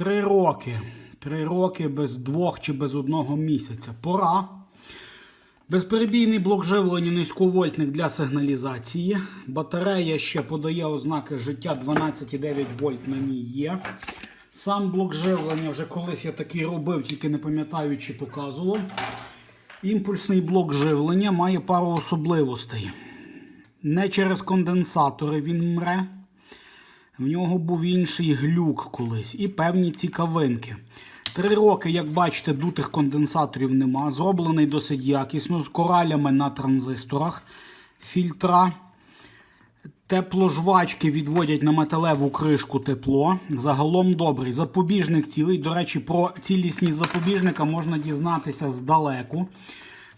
Три роки. Три роки без двох чи без одного місяця. Пора. Безперебійний блок живлення низьковольтник для сигналізації. Батарея ще подає ознаки життя 12,9 вольт на ній є. Сам блок живлення вже колись я такий робив, тільки не пам'ятаю, чи показував. Імпульсний блок живлення має пару особливостей. Не через конденсатори він мре. В нього був інший глюк колись і певні цікавинки. Три роки, як бачите, дутих конденсаторів нема. Зроблений досить якісно, з коралями на транзисторах, фільтра. Тепложвачки відводять на металеву кришку тепло. Загалом добрий. Запобіжник цілий. До речі, про цілісність запобіжника можна дізнатися здалеку.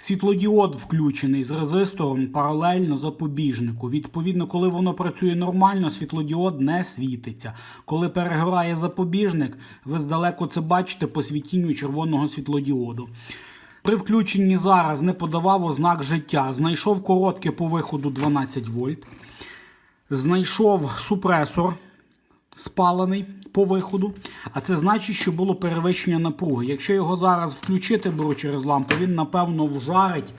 Світлодіод включений з резистором паралельно запобіжнику. Відповідно, коли воно працює нормально, світлодіод не світиться. Коли перегорає запобіжник, ви здалеку це бачите по світінню червоного світлодіоду. При включенні зараз не подавав ознак життя. Знайшов коротке по виходу 12 вольт. Знайшов супресор спалений по виходу, а це значить, що було перевищення напруги. Якщо його зараз включити, беру через лампу, він напевно вжарить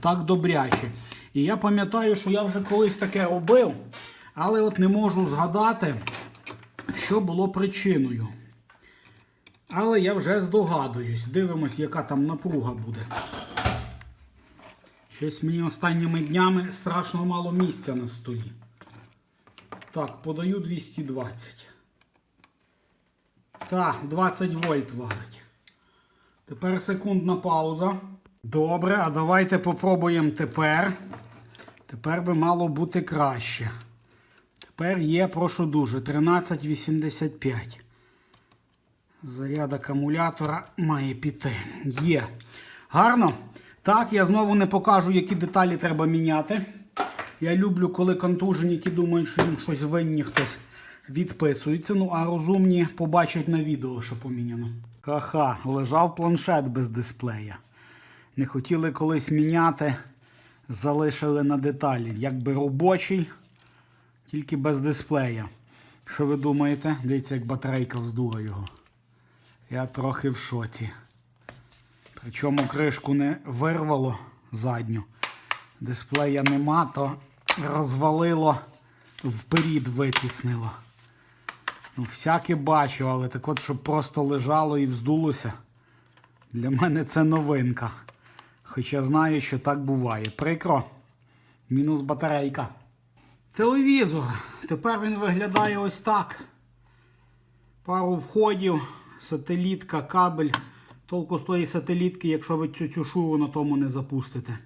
так добряче. І я пам'ятаю, що я вже колись таке робив, але от не можу згадати, що було причиною. Але я вже здогадуюсь. Дивимось, яка там напруга буде. Щось мені останніми днями страшно мало місця на столі. Так, подаю 220. Так, 20 вольт валить. Тепер секундна пауза. Добре, а давайте попробуємо тепер. Тепер би мало бути краще. Тепер є, прошу дуже, 1385. Заряд акумулятора має піти. Є. Гарно. Так, я знову не покажу, які деталі треба міняти. Я люблю, коли контужені, які думають, що їм щось винні хтось відписується. Ну, а розумні побачать на відео, що поміняно. Ха-ха, лежав планшет без дисплея. Не хотіли колись міняти, залишили на деталі. Якби робочий, тільки без дисплея. Що ви думаєте? Дивіться, як батарейка вздула його. Я трохи в шоці. Причому кришку не вирвало задню. Дисплея нема, то розвалило, вперід витіснило. Ну, всяке бачу, але так от, щоб просто лежало і вздулося, для мене це новинка. Хоча знаю, що так буває. Прикро. Мінус батарейка. Телевізор. Тепер він виглядає ось так. Пару входів, сателітка, кабель. Толку з тої сателітки, якщо ви цю цю шуру на тому не запустите.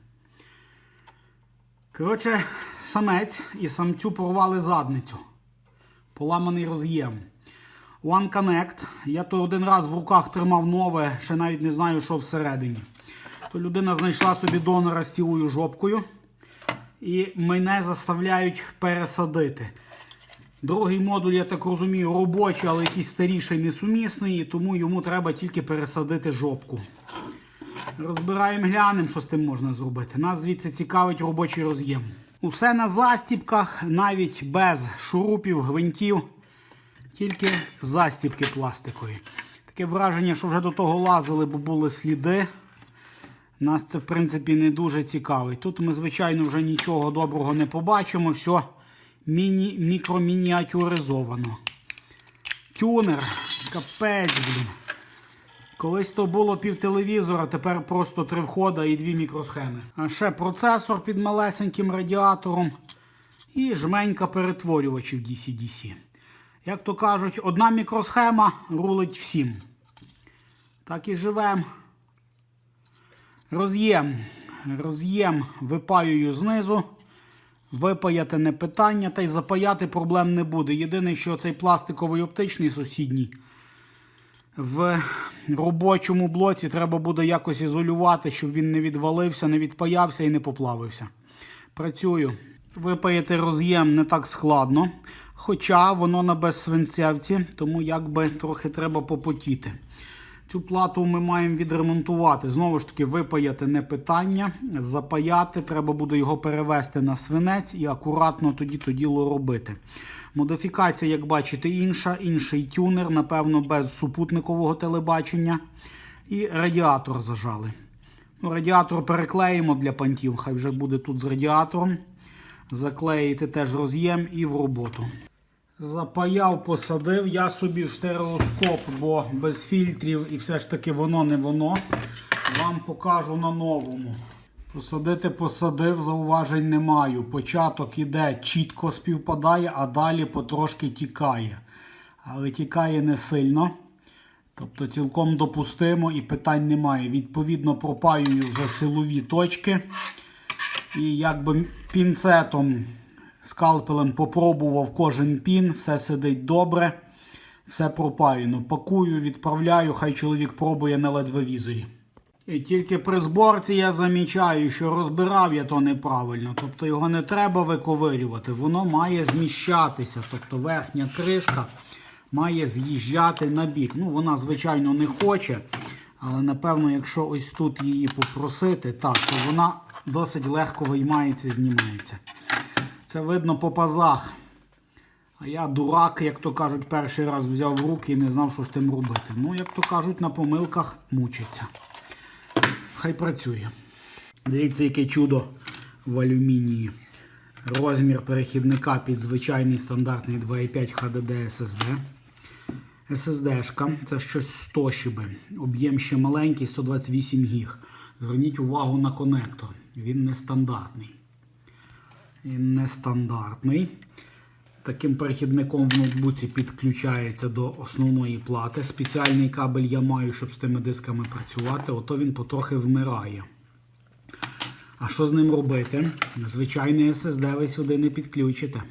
Коротше, самець і самцю порвали задницю. Поламаний роз'єм. One Connect. Я то один раз в руках тримав нове, ще навіть не знаю, що всередині. То людина знайшла собі донора з цілою жопкою. І мене заставляють пересадити. Другий модуль, я так розумію, робочий, але якийсь старіший несумісний, тому йому треба тільки пересадити жопку. Розбираємо, глянемо, що з тим можна зробити. Нас звідси цікавить робочий роз'єм. Усе на застіпках, навіть без шурупів, гвинтів, тільки застіпки пластикові. Таке враження, що вже до того лазили, бо були сліди. Нас це, в принципі, не дуже цікавить. Тут ми, звичайно, вже нічого доброго не побачимо. Все міні мікромініатюризовано. Тюнер. Капець, блін. Колись то було пів телевізора, тепер просто три входа і дві мікросхеми. А ще процесор під малесеньким радіатором і жменька перетворювачів DC-DC. Як то кажуть, одна мікросхема рулить всім. Так і живемо. Роз'єм. Роз'єм випаюю знизу. Випаяти не питання, та й запаяти проблем не буде. Єдине, що цей пластиковий оптичний сусідній в робочому блоці треба буде якось ізолювати, щоб він не відвалився, не відпаявся і не поплавився. Працюю. Випаяти роз'єм не так складно, хоча воно на безсвинцевці, тому якби трохи треба попотіти. Цю плату ми маємо відремонтувати. Знову ж таки, випаяти не питання. Запаяти треба буде його перевести на свинець і акуратно тоді то діло робити. Модифікація, як бачите, інша, інший тюнер, напевно, без супутникового телебачення. І радіатор зажали. Ну, радіатор переклеїмо для пантів, хай вже буде тут з радіатором. Заклеїти теж роз'єм і в роботу. Запаяв, посадив я собі в стереоскоп, бо без фільтрів і все ж таки воно не воно. Вам покажу на новому. Посадити посадив, зауважень не маю. Початок іде, чітко співпадає, а далі потрошки тікає. Але тікає не сильно. Тобто цілком допустимо і питань немає. Відповідно, пропаюю вже силові точки. І якби пінцетом, скалпелем попробував кожен пін, все сидить добре, все пропаюно. Пакую, відправляю, хай чоловік пробує на ледвевізорі. І тільки при зборці я замічаю, що розбирав я то неправильно. Тобто його не треба виковирювати, воно має зміщатися. Тобто верхня кришка має з'їжджати на бік. Ну, вона, звичайно, не хоче. Але напевно, якщо ось тут її попросити, так, то вона досить легко виймається і знімається. Це видно по пазах. А я дурак, як то кажуть, перший раз взяв в руки і не знав, що з тим робити. Ну, як то кажуть, на помилках мучиться. Хай працює. Дивіться, яке чудо в алюмінії. Розмір перехідника під звичайний стандартний 2,5 HDD SSD. SSD-шка, це щось 100 щоби. Об'єм ще маленький, 128 гіг. Зверніть увагу на конектор. Він нестандартний. Він нестандартний. Таким перехідником в ноутбуці підключається до основної плати. Спеціальний кабель я маю, щоб з тими дисками працювати. Ото він потрохи вмирає. А що з ним робити? Звичайний SSD ви сюди не підключите.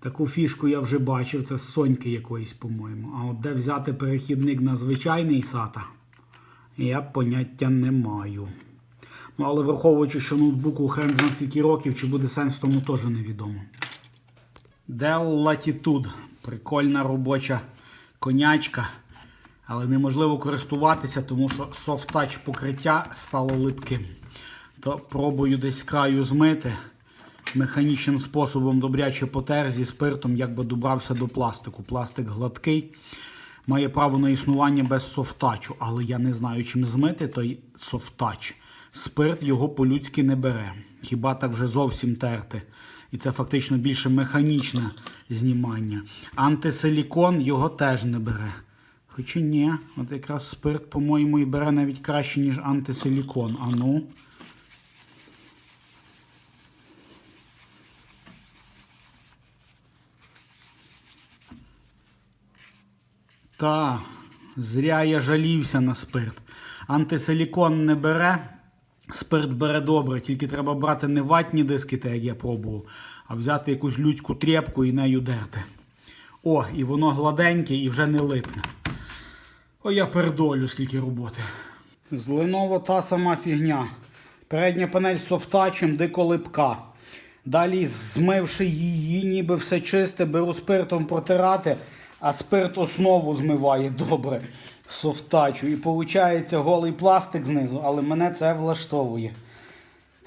Таку фішку я вже бачив, це з Соньки якоїсь, по-моєму. А от де взяти перехідник на звичайний SATA, я поняття не маю. Але враховуючи, що ноутбуку хрен зна скільки років, чи буде сенс тому теж невідомо. Dell Latitude. Прикольна робоча конячка. Але неможливо користуватися, тому що софт-тач покриття стало липким. То пробую десь краю змити. Механічним способом добряче потер зі спиртом, якби добрався до пластику. Пластик гладкий, має право на існування без софтачу, але я не знаю, чим змити той софтач. Спирт його по-людськи не бере. Хіба так вже зовсім терти. І це фактично більше механічне знімання. Антисилікон його теж не бере. Хоча ні, от якраз спирт, по-моєму, і бере навіть краще, ніж антисилікон. А ну. Та, зря я жалівся на спирт. Антисилікон не бере, спирт бере добре, тільки треба брати не ватні диски, так як я пробував, а взяти якусь людську тряпку і нею дерти. О, і воно гладеньке і вже не липне. О, я передолю, скільки роботи. З Lenovo та сама фігня. Передня панель з софтачем, дико липка. Далі, змивши її, ніби все чисте, беру спиртом протирати, а спирт основу змиває добре софтачу. І виходить голий пластик знизу, але мене це влаштовує.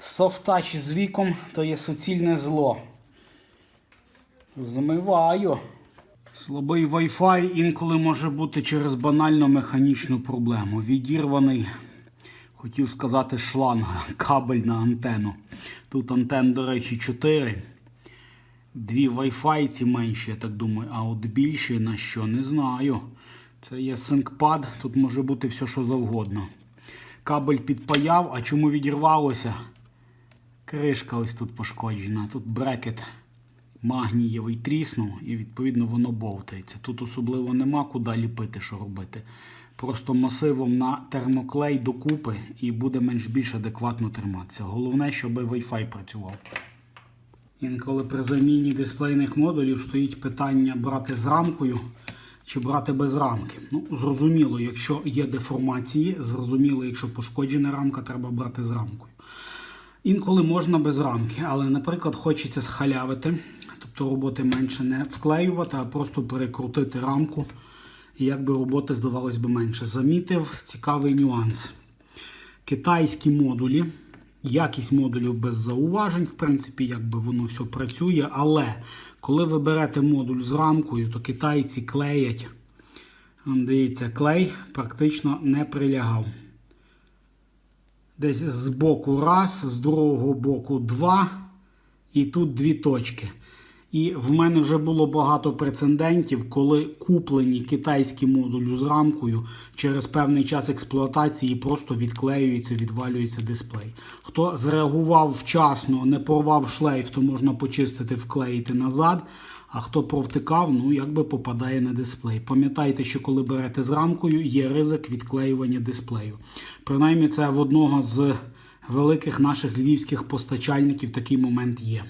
Софтач з віком то є суцільне зло. Змиваю. Слабий Wi-Fi інколи може бути через банальну механічну проблему. Відірваний, хотів сказати, шланг, кабель на антенну. Тут антен, до речі, 4. Дві Wi-Fi ці менші, я так думаю, а от більші на що не знаю. Це є синкпад, тут може бути все, що завгодно. Кабель підпаяв, а чому відірвалося? Кришка ось тут пошкоджена. Тут брекет магнієвий тріснув і відповідно воно бовтається. Тут особливо нема куди ліпити, що робити. Просто масивом на термоклей докупи і буде менш більш адекватно триматися. Головне, щоб Wi-Fi працював. Інколи при заміні дисплейних модулів стоїть питання брати з рамкою чи брати без рамки. Ну, зрозуміло, якщо є деформації, зрозуміло, якщо пошкоджена рамка, треба брати з рамкою. Інколи можна без рамки, але, наприклад, хочеться схалявити, тобто роботи менше не вклеювати, а просто перекрутити рамку і якби роботи здавалось би менше. Замітив цікавий нюанс. Китайські модулі, якість модулів без зауважень, в принципі, якби воно все працює, але коли ви берете модуль з рамкою, то китайці клеять. Дивіться, клей практично не прилягав. Десь з боку раз, з другого боку два, і тут дві точки. І в мене вже було багато прецедентів, коли куплені китайські модулі з рамкою через певний час експлуатації просто відклеюється, відвалюється дисплей. Хто зреагував вчасно, не порвав шлейф, то можна почистити, вклеїти назад. А хто провтикав, ну якби попадає на дисплей. Пам'ятайте, що коли берете з рамкою, є ризик відклеювання дисплею. Принаймні, це в одного з великих наших львівських постачальників такий момент є.